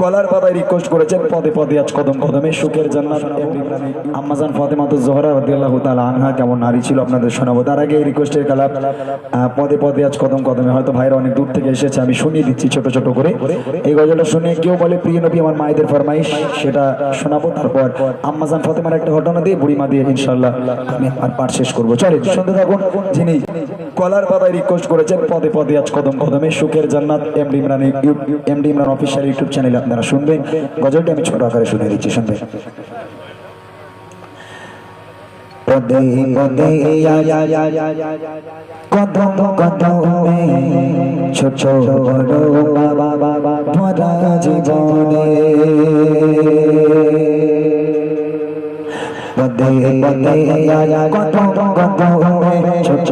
কলার পাতায় রিকোয়েস্ট করেছেন, পদে পদে আজ কদম কদমে। সুখের জান্নাত আম্মাজান ফাতেমাতু জোহরা রাদিয়াল্লাহু তাআলা আনহা কেমন নারী ছিল আপনাদের শোনাবো। তার আগে এই রিকোয়েস্টের কালাপ পদে পদে আজ কদম কদমে। হয়তো ভাইরা অনেক দূর থেকে এসেছে, আমি শুনিয়ে দিচ্ছি ছোট ছোট করে। এই গজলটা শুনে কেউ বলে, প্রিয় নবী, আমার মায়েদের ফরমাইশ। সেটা শোনাবো, তারপর আম্মাজান ফাতেমার একটা ঘটনা দিয়ে বুড়িমা দিয়ে ইনশাআল্লাহ আমি আমার পাঠ শেষ করব। চলে শুনতে থাকুন, যিনি কলার পাতায় রিকোয়েস্ট করেছেন, পদে পদে আজ কদম কদমে। সুখের জান্নাত, MD Imran MD Imran official YouTube চ্যানেলে আপনারা শুনবেন। গজলটি আমি ছোট আকারে শুনে দিচ্ছি, শুনবেন। পদে পদে কদম কদমে ছোট বড় কদম কদমে ছোট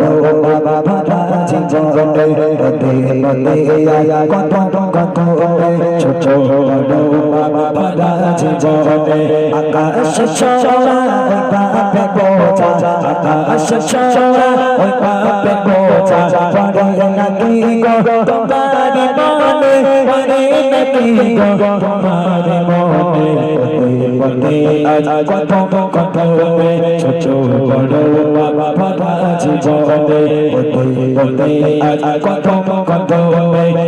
বড় বাবা ভরা জীবনে পদে পদে কদম কদমে ছোট বড় বাবা ভরা জীবনে আকাশ ছোড়া আকাশ ছোড়া ওই পাপে বোঝা মনে পদে আজ কত কত ছোট বড় বাবা ভরা জীবনে পদে পদে আজ কত কত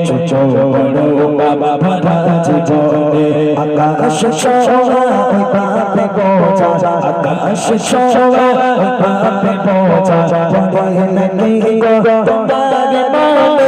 ছোট বড় বাবা ভরা জীবনে আকাশ ছোড়া ওই পাপে বোঝা আকাশ ছোড়া ওই পাপে বোঝা পড়ে নাকি গো তোমার মনে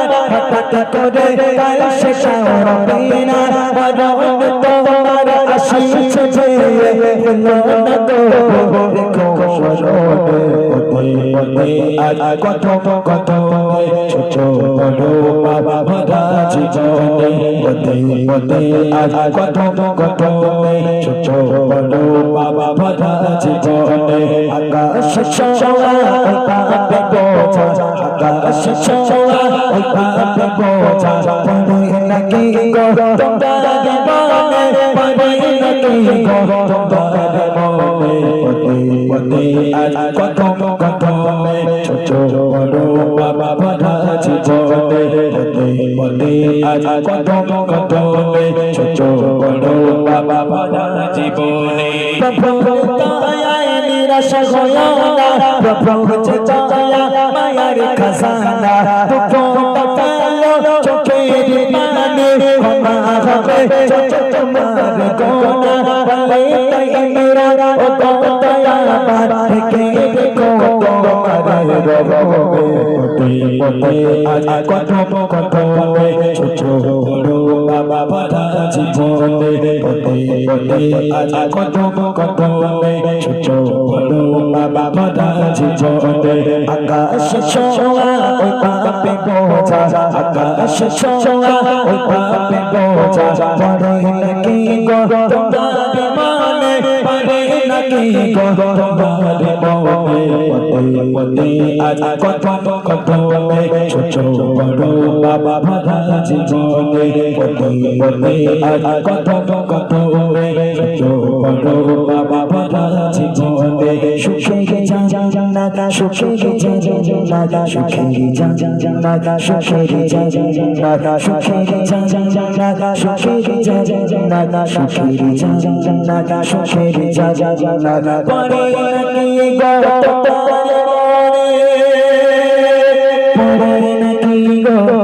হঠাৎ করে কাল সে সামনে না। বরং তোমার আসিছে যে না তো রেখো স্মরণে পদে আজ কত কত ছোট বড় বাবা ভরা জীবনে পদে পদে আজ কত কত ছোট বড় বাবা ভরা জীবনে আকাশ ছোড়া ওই পাপে বোঝা আকাশ ছোড়া ওই পাপে বোঝা পড়ে নাকি গো তোমার মনে পড়ে নাকি গো তোমার মনে পদে পদে আজ কত কত ছোট বড় বাবা ভরা জীবনে পদে পদে আজ কত কত ছোট বড় বাবা ভরা জীবনে প্রভু দয়ায় নিরাশ হয়ো না প্রভু চেতয়া মায়ার খাজানা দুঃখটা ফেলো চোখের পানে ক্ষমা হবে। তোমার গোনা বলে তাই মেরা, ও দয়া আমার থেকে দেখো তোমার রবে। পদে আজ কত কত ছোট বড় বাবা ভরা জীবনে পদে পদে আজ কত কত ছোট বড় বাবা ভরা জীবনে আকাশ ছোড়া ওই পাপে বোঝা আকাশ ছোড়া ওই পাপে বোঝা পড়ে নাকি গো তোমার মনে পড়ে নাকি গো তোমার মনে পদে পদে আজ কত কত ছোট বড় বাবা ভরা জীবনে পদে পদে আজ কত কত ছোট বড় বাবা ভরা জীবনে সুখে জান্নাত সুখে জান্নাত সুখে জান্নাত সুখে জান্নাত সুখে জান্নাত সুখে জান্নাত সুখে জান্নাত সুখে জান্নাত পরে নাকি গো Oh.